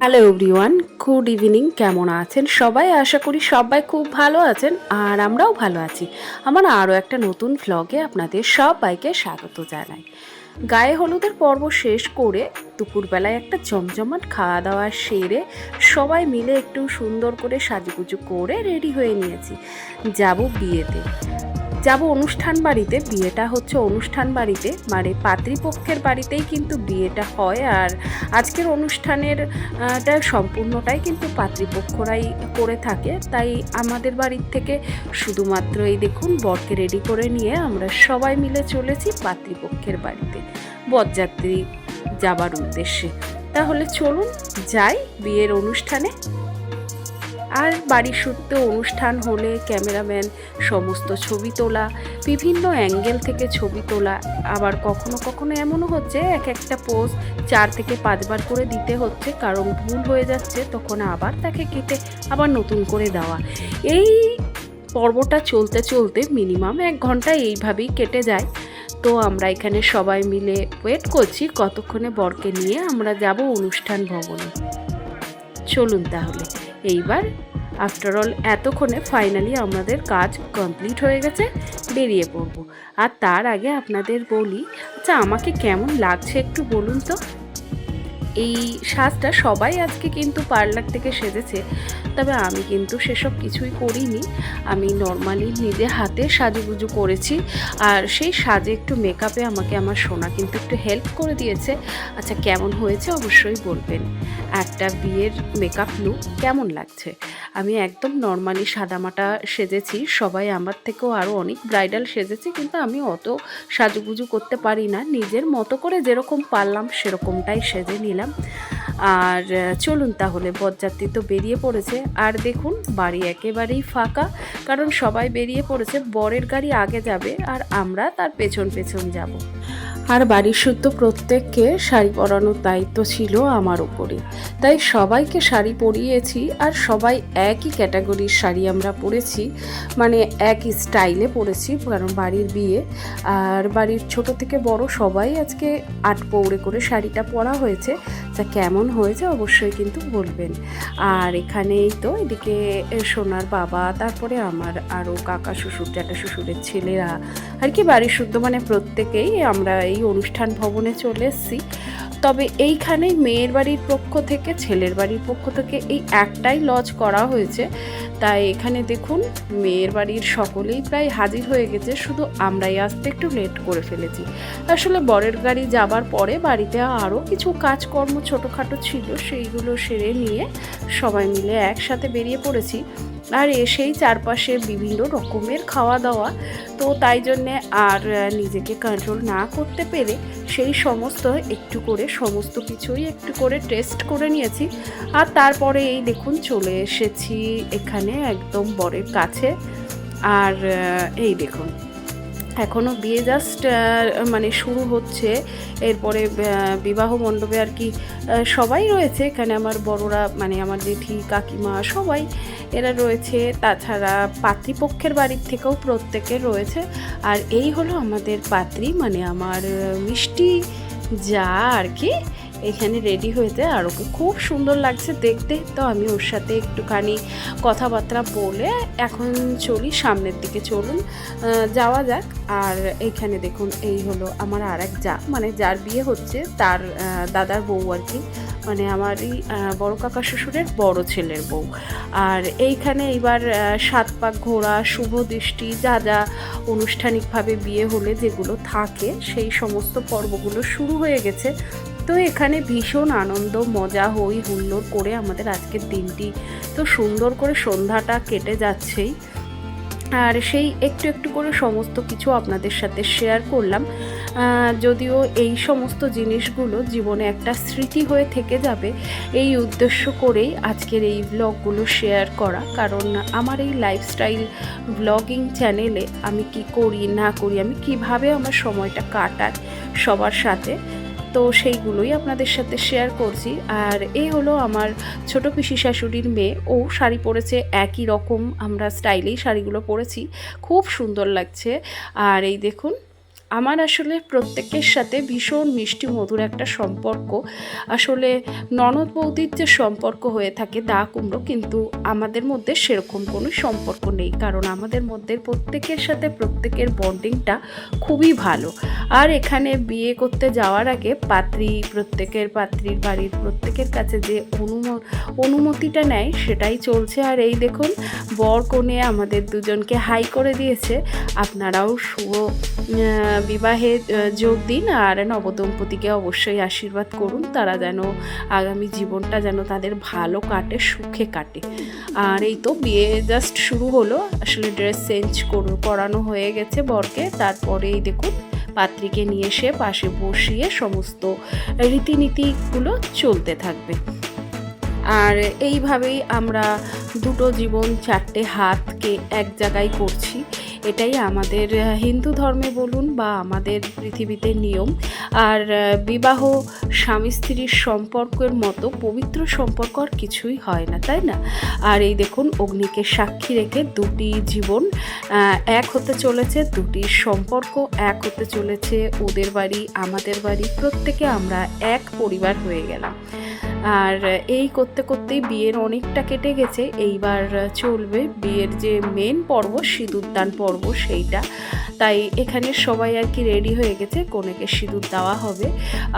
Hello everyone good evening কেমন আছেন সবাই? আশা করি সবাই খুব ভালো আছেন আর আমরাও ভালো আছি। আমার আরও একটা নতুন ভ্লগে আপনাদের সবাইকে স্বাগত জানাই। গায়ে হলুদের পর্ব শেষ করে দুপুরবেলায় একটা জমজমাট খাওয়া দাওয়া সেরে সবাই মিলে একটু সুন্দর করে সাজুগুজু করে রেডি হয়ে নিয়েছি। যাব বিয়েতে। যাব অনুষ্ঠান বাড়িতে, বিয়েটা হচ্ছে অনুষ্ঠান বাড়িতে মানে পাত্রীপক্ষের বাড়িতেই কিন্তু বিয়েটা হয় আর আজকের অনুষ্ঠানের সম্পূর্ণটাই কিন্তু পাত্রীপক্ষরাই করে থাকে। তাই আমাদের বাড়ির থেকে শুধুমাত্র এই দেখুন, বরকে রেডি করে নিয়ে আমরা সবাই মিলে চলেছি পাত্রীপক্ষের বাড়িতে, বরযাত্রী যাবার উদ্দেশ্যে। তাহলে চলুন, যাই বিয়ের অনুষ্ঠানে। আর বাড়ির সূত্রে অনুষ্ঠান হলে ক্যামেরাম্যান সমস্ত ছবি তোলা, বিভিন্ন অ্যাঙ্গেল থেকে ছবি তোলা, আবার কখনো কখনো এমনও হচ্ছে, এক একটা পোজ চার থেকে পাঁচবার করে দিতে হচ্ছে, কারণ ভুল হয়ে যাচ্ছে, তখন আবার তাকে কেটে আবার নতুন করে দেওয়া। এই পর্বটা চলতে চলতে মিনিমাম এক ঘণ্টা এইভাবেই কেটে যায়। তো আমরা এখানে সবাই মিলে ওয়েট করছি, কতক্ষণে বরকে নিয়ে আমরা যাব অনুষ্ঠান ভবনে। চলুন তাহলে, এইবার আফটার অল এতক্ষণে ফাইনালি আমাদের কাজ কমপ্লিট হয়ে গেছে, বেরিয়ে পড়ব। আর তার আগে আপনাদের বলি আচ্ছা আমাকে কেমন লাগছে একটু বলুন তো? এই সাজটা সবাই আজকে কিন্তু পার্লার থেকে সেজেছে, তবে আমি কিন্তু সেসব কিছুই করিনি। আমি নর্মালি নিজে হাতে সাজুগুজু করেছি, আর সেই সাজে একটু মেকআপে আমাকে আমার সোনা কিন্তু একটু হেল্প করে দিয়েছে। আচ্ছা কেমন হয়েছে অবশ্যই বলবেন। একটা বিয়ের মেকআপ লুক কেমন লাগছে? আমি একদম নর্মালি সাদামাটা সেজেছি, সবাই আমার থেকেও আরও অনেক ব্রাইডাল সেজেছি, কিন্তু আমি অত সাজুগুজু করতে পারি না। নিজের মতো করে যেরকম পারলাম সেরকমটাই সেজে নিলাম। আর চলুন তাহলে বরযাত্রী তো বেরিয়ে পড়েছে। আর দেখুন, বাড়ি একেবারেই ফাঁকা, কারণ সবাই বেরিয়ে পড়েছে, বরের গাড়ি আগে যাবে আর আমরা তার পেছন পেছন যাব। আর বাড়ির শুদ্ধ প্রত্যেককে শাড়ি পরানোর দায়িত্ব ছিল আমার উপরে তাই সবাইকে শাড়ি পরিয়েছি আর সবাই একই ক্যাটাগরির শাড়ি আমরা পরেছি মানে একই স্টাইলে পরেছি, কারণ বাড়ির বিয়ে আর বাড়ির ছোট থেকে বড় সবাই আজকে আট পৌড়ে করে শাড়িটা পরা হয়েছে। তা কেমন হয়েছে অবশ্যই কিন্তু বলবেন। আর এখানেই তো এদিকে সোনার বাবা, তারপরে আমার আরও কাকা শ্বশুর, জ্যাঠা শ্বশুরের ছেলেরা, আর কি বাড়ির শুদ্ধ মানে প্রত্যেকেই আমরা এই অনুষ্ঠান ভবনে চলে এসেছি। তবে এইখানেই মেয়ের বাড়ির পক্ষ থেকে, ছেলের বাড়ির পক্ষ থেকে এই একটাই লজ করা হয়েছে। তাই এখানে দেখুন, মেয়ের বাড়ির সকলেই প্রায় হাজির হয়ে গেছে। শুধু আমরাই আসতে একটু লেট করে ফেলেছি। আসলে বরের গাড়ি যাবার পরে বাড়িতে আরও কিছু কাজকর্ম ছোটোখাটো ছিল, সেইগুলো সেরে নিয়ে সবাই মিলে একসাথে বেরিয়ে পড়েছি। আর এসেই চারপাশে বিভিন্ন রকমের খাওয়া দাওয়া। তো তাই জন্যে আর নিজেকে কন্ট্রোল না করতে পেরে সেই সমস্ত, একটু করে সমস্ত কিছুই একটু করে টেস্ট করে নিয়েছি। আর তারপরে এই দেখুন, চলে এসেছি এখানে একদম বরের কাছে। আর এই দেখুন। এখনও বিয়ে জাস্ট মানে শুরু হচ্ছে। এরপরে বিবাহ মণ্ডপে আর কি সবাই রয়েছে। এখানে আমার বড়রা মানে আমার জেঠি, কাকিমা, সবাই এরা রয়েছে। তাছাড়া পাত্রীপক্ষের বাড়ির থেকেও প্রত্যেকের রয়েছে। আর এই হলো আমাদের পাত্রী মানে আমার মিষ্টি যা আর কি এখানে রেডি হয়েছে আর ওকে খুব সুন্দর লাগছে দেখতে। তো আমি ওর সাথে একটুখানি কথাবার্তা বলে এখন চলি সামনের দিকে চলুন। যাওয়া যাক। আর এইখানে দেখুন, এই হলো আমার আর এক যা মানে যার বিয়ে হচ্ছে তার দাদার বউ আর কি। মানে আমারই বড় কাকা শ্বশুরের বড় ছেলের বউ। আর এইখানে এইবার সাত পাক ঘোরা, শুভ দৃষ্টি, যা যা আনুষ্ঠানিকভাবে বিয়ে হলে যেগুলো থাকে, সেই সমস্ত পর্বগুলো শুরু হয়ে গেছে। তো এখানে ভীষণ আনন্দ, মজা, হই হুল্লোড় করে আমাদের আজকের দিনটি। তো সুন্দর করে সন্ধ্যাটা কেটে যাচ্ছেই। আর সেই একটু একটু করে সমস্ত কিছু আপনাদের সাথে শেয়ার করলাম। যদিও এই সমস্ত জিনিসগুলো জীবনে একটা স্মৃতি হয়ে থেকে যাবে, এই উদ্দেশ্য করেই আজকের এই ব্লগগুলো শেয়ার করা। কারণ আমার এই লাইফস্টাইল ব্লগিং চ্যানেলে আমি কি করি, না করি, আমি কীভাবে আমার সময়টা কাটাই সবার সাথে তো সেইগুলোই আপনাদের সাথে শেয়ার করছি। আর এই হলো আমার ছোট পিসি শাশুড়ির মেয়ে। ও শাড়ি পরেছে একই রকম, আমরা স্টাইলেই শাড়িগুলো পরেছি। খুব সুন্দর লাগছে। আর এই দেখুন আমার আসলে প্রত্যেকের সাথে ভীষণ মিষ্টি মধুর একটা সম্পর্ক। আসলে ননদ বৌদির যে সম্পর্ক হয়ে থাকে দা কুমড়ো কিন্তু আমাদের মধ্যে সেরকম কোনো সম্পর্ক নেই। কারণ আমাদের মধ্যে প্রত্যেকের সাথে প্রত্যেকের বন্ডিংটা খুবই ভালো। আর এখানে বিয়ে করতে যাওয়ার আগে পাত্রী, প্রত্যেকের পাত্রীর বাড়ির প্রত্যেকের কাছে যে অনুম, অনুমতিটা নেয়, সেটাই চলছে। আর এই দেখুন, বর কনে আমাদের দুজনকে হাই করে দিয়েছে। আপনারাও শুভ বিবাহে যোগ দিন আর নবদম্পতিকে অবশ্যই আশীর্বাদ করুন। তারা যেন আগামী জীবনটা যেন তাদের ভালো কাটে, সুখে কাটে। আর এই তো বিয়ে জাস্ট শুরু হলো। আসলে ড্রেস চেঞ্জ করানো হয়ে গেছে বরকে। তারপরে এই দেখুন পাত্রীকে নিয়ে এসে পাশে বসিয়ে সমস্ত রীতিনীতিগুলো চলতে থাকবে। আর এইভাবেই আমরা দুটো জীবন চারটে হাতকে এক জায়গায় করছি। এটাই আমাদের হিন্দু ধর্মে বলুন বা আমাদের পৃথিবীতে নিয়ম। আর বিবাহ স্বামী স্ত্রীর সম্পর্কের মতো পবিত্র সম্পর্ক আর কিছুই হয় না, তাই না? আর এই দেখুন, অগ্নিকে সাক্ষী রেখে দুটি জীবন এক হতে চলেছে দুটি সম্পর্ক, এক হতে চলেছে ওদের বাড়ি, আমাদের বাড়ি। প্রত্যেকে আমরা এক পরিবার হয়ে গেলাম। আর এই করতে করতেই বিয়ের অনেকটা কেটে গেছে। এইবার চলবে বিয়ের যে মেন পর্ব, সিঁদুরদান পর্ব সেইটা। তাই এখানে সবাই আর কি রেডি হয়ে গেছে, কনেকে সিঁদুর দেওয়া হবে।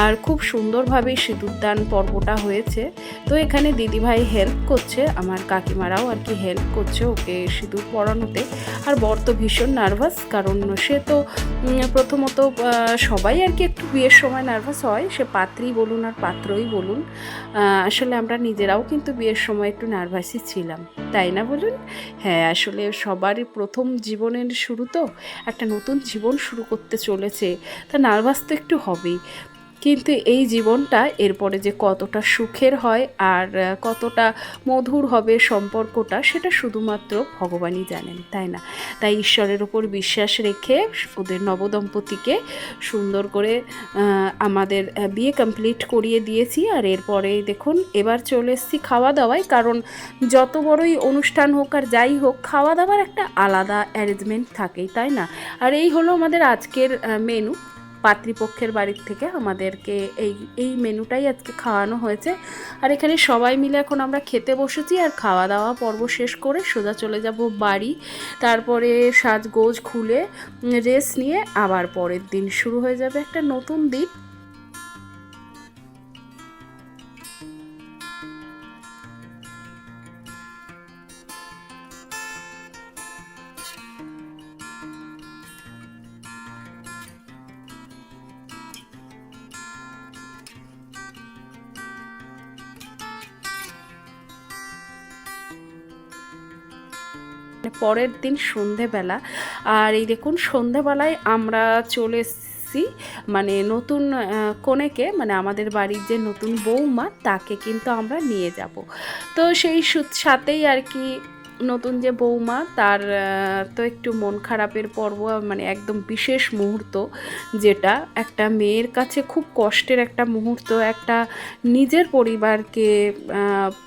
আর খুব সুন্দরভাবে সিঁদুরদান পর্বটা হয়েছে। তো এখানে দিদিভাই হেল্প করছে, আমার কাকিমারাও আর কি হেল্প করছে ওকে সিঁদুর পরানোতে। আর বর তো ভীষণ নার্ভাস কারণ সে তো প্রথমত সবাই আর কি একটু বিয়ের সময় নার্ভাস হয়। সে পাত্রী বলুন আর পাত্রই বলুন। আসলে আমরা নিজেরাও কিন্তু বিয়ের সময় একটু নার্ভাসই ছিলাম, তাই না বলুন? হ্যাঁ আসলে সবারই প্রথম জীবনের শুরু তো, একটা নতুন জীবন শুরু করতে চলেছে, তা নার্ভাস তো একটু হবেই। কিন্তু এই জীবনটা এরপরে যে কতটা সুখের হয় আর কতটা মধুর হবে সম্পর্কটা, সেটা শুধুমাত্র ভগবানই জানেন, তাই না? তাই ঈশ্বরের ওপর বিশ্বাস রেখে ওদের নবদম্পতিকে সুন্দর করে আমাদের বিয়ে কমপ্লিট করিয়ে দিয়েছি। আর এরপরে দেখুন, এবার চলে এসেছি খাওয়া দাওয়ায় কারণ যত বড়ই অনুষ্ঠান হোক আর যাই হোক খাওয়া দাওয়ার একটা আলাদা অ্যারেঞ্জমেন্ট থাকেই, তাই না? আর এই হলো আমাদের আজকের মেনু পাত্রীপক্ষের বাড়ির থেকে আমাদেরকে এই এই মেনুটাই আজকে খাওয়ানো হয়েছে। আর এখানে সবাই মিলে এখন আমরা খেতে বসেছি আর খাওয়া দাওয়া পর্ব শেষ করে সোজা চলে যাব বাড়ি। তারপরে সাজগোজ খুলে রেস্ট নিয়ে আবার পরের দিন শুরু হয়ে যাবে একটা নতুন দিন। পরের দিন সন্ধেবেলা। আর এই দেখুন, সন্ধেবেলায় আমরা চলে এসেছি মানে নতুন কনেকে মানে আমাদের বাড়ির যে নতুন বৌমা, তাকে কিন্তু আমরা নিয়ে যাব। তো সেই সাথেই আর কি নতুন যে বৌমা, তার তো একটু মন খারাপের পর্ব মানে একদম বিশেষ মুহূর্ত যেটা, একটা মেয়ের কাছে খুব কষ্টের একটা মুহূর্ত, একটা নিজের পরিবারকে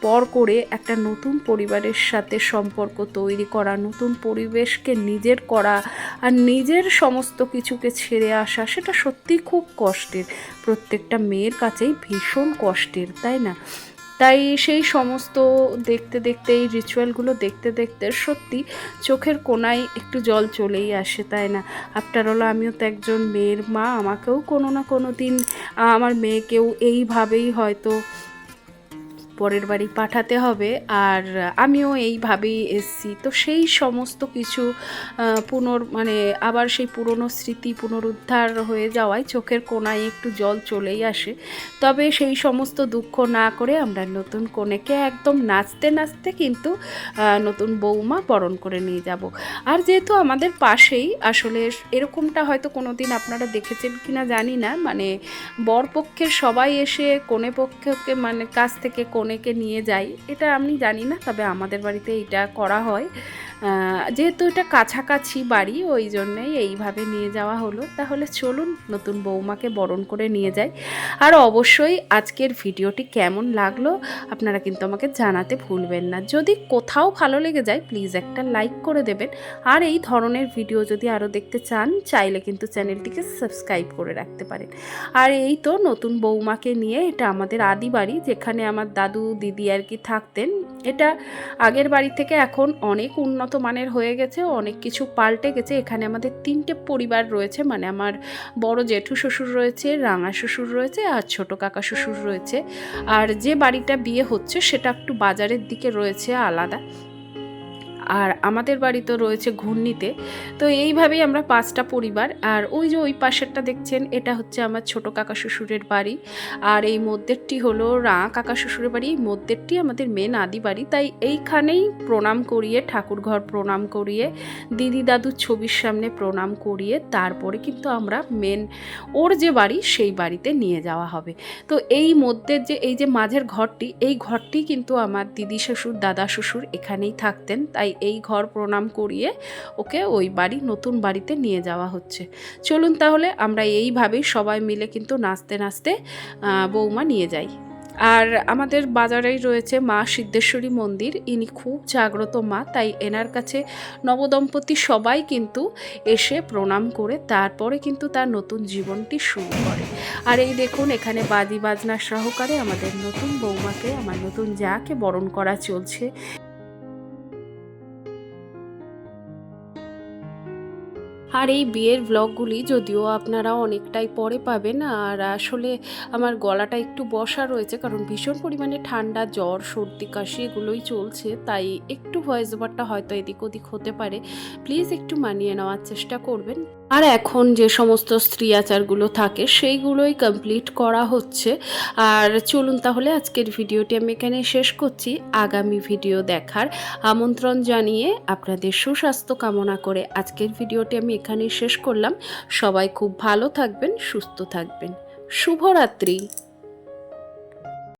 পর করে একটা নতুন পরিবারের সাথে সম্পর্ক তৈরি করা, নতুন পরিবেশকে নিজের করা আর নিজের সমস্ত কিছুকে ছেড়ে আসা, সেটা সত্যিই খুব কষ্টের। প্রত্যেকটা মেয়ের কাছেই ভীষণ কষ্টের, তাই না? তাই সেই সমস্ত দেখতে দেখতে, এই রিচুয়ালগুলো দেখতে দেখতে সত্যি চোখের কোনায় একটু জল চলেই আসে, তাই না? আফটার অল আমিও তো একজন মেয়ের মা, আমাকেও কোনো না কোনো দিন, আমার মেয়েকেও এইভাবেই হয়তো পরের বাড়ি পাঠাতে হবে। আর আমিও এইভাবেই এসছি। তো সেই সমস্ত কিছু পুনর মানে আবার সেই পুরনো স্মৃতি পুনরুদ্ধার হয়ে যাওয়ায় চোখের কোনায় একটু জল চলেই আসে। তবে সেই সমস্ত দুঃখ না করে আমরা নতুন কনেকে একদম নাচতে নাচতে কিন্তু নতুন বৌমা বরণ করে নিয়ে যাব। আর যেহেতু আমাদের পাশেই, আসলে এরকমটা হয়তো কোনো দিন আপনারা দেখেছেন কি না জানি না। মানে বরপক্ষের সবাই এসে কনে পক্ষকে মানে কাছ থেকে কনে অনেকে নিয়ে যায় এটা আমি জানি না, তবে আমাদের বাড়িতে এটা করা হয়। যেহেতু এটা কাছাকাছি বাড়ি, ওই জন্যই এইভাবে নিয়ে যাওয়া হলো। তাহলে চলুন নতুন বৌমাকে বরণ করে নিয়ে যাই। আর অবশ্যই আজকের ভিডিওটি কেমন লাগল, আপনারা কিন্তু আমাকে জানাতে ভুলবেন না। যদি কোথাও ভালো লেগে যায় প্লিজ একটা লাইক করে দেবেন। আর এই ধরনের ভিডিও যদি আরও দেখতে চান, চাইলে কিন্তু চ্যানেলটিকে সাবস্ক্রাইব করে রাখতে পারেন। আর এই তো নতুন বৌমাকে নিয়ে, এটা আমাদের আদি বাড়ি, যেখানে আমার দাদু দিদি আর কি থাকতেন। এটা আগের বাড়ি থেকে এখন অনেক উন্নত মানের হয়ে গেছে, অনেক কিছু পাল্টে গেছে। এখানে আমাদের তিনটে পরিবার রয়েছে মানে আমার বড় জেঠু শ্বশুর রয়েছে, রাঙা শ্বশুর রয়েছে আর ছোট কাকা শ্বশুর রয়েছে। আর যে বাড়িটা বিয়ে হচ্ছে সেটা একটু বাজারের দিকে রয়েছে আলাদা। আর আমাদের বাড়ি তো রয়েছে ঘূর্ণিতে। তো এইভাবেই আমরা পাঁচটা পরিবার। আর ওই যে ওই পাশেরটা দেখছেন, এটা হচ্ছে আমার ছোট কাকা শ্বশুরের বাড়ি। আর এই মধ্যেরটি হলো রা কাকা শ্বশুরের বাড়ি। এই মধ্যেরটি আমাদের মেন আদি বাড়ি। তাই এইখানেই প্রণাম করিয়ে, ঠাকুর ঘর প্রণাম করিয়ে, দিদি দাদুর ছবির সামনে প্রণাম করিয়ে, তারপরে কিন্তু আমরা মেন ওর যে বাড়ি, সেই বাড়িতে নিয়ে যাওয়া হবে। তো এই মধ্যের যে, এই যে মাঝের ঘরটি, এই ঘরটি কিন্তু আমার দিদি শ্বশুর, দাদা শ্বশুর এখানেই থাকতেন। তাই এই ঘর প্রণাম করিয়ে ওকে ওই বাড়ি, নতুন বাড়িতে নিয়ে যাওয়া হচ্ছে। চলুন তাহলে আমরা এইভাবেই সবাই মিলে কিন্তু নাচতে নাচতে বৌমা নিয়ে যাই। আর আমাদের বাজারেই রয়েছে মা সিদ্ধেশ্বরী মন্দির। ইনি খুব জাগ্রত মা, তাই এনার কাছে নবদম্পতি সবাই কিন্তু এসে প্রণাম করে তারপরে কিন্তু তার নতুন জীবনটি শুরু করে। আর এই দেখুন, এখানে বাজি বাজনা সহকারে আমাদের নতুন বৌমাকে, আমার নতুন যাকে বরণ করা চলছে। আর এই বিয়ের ব্লগগুলি যদিও আপনারা অনেকটাই পরে পাবেন, আর আসলে আমার গলাটা একটু বসা রয়েছে কারণ ভীষণ পরিমাণে ঠান্ডা, জ্বর, সর্দি, কাশি এগুলোই চলছে, তাই একটু ভয়েস ওভারটা হয়তো এদিক ওদিক হতে পারে। প্লিজ একটু মানিয়ে নেওয়ার চেষ্টা করবেন। আর এখন যে সমস্ত স্ত্রী আচারগুলো থাকে, সেইগুলোই কমপ্লিট করা হচ্ছে। আর চলুন তাহলে আজকের ভিডিওটি আমি এখানে শেষ করছি। আগামী ভিডিও দেখার আমন্ত্রণ জানিয়ে আপনাদের সুস্বাস্থ্য কামনা করে আজকের ভিডিওটি আমি এখানেই শেষ করলাম। সবাই খুব ভালো থাকবেন সুস্থ থাকবেন। শুভরাত্রি।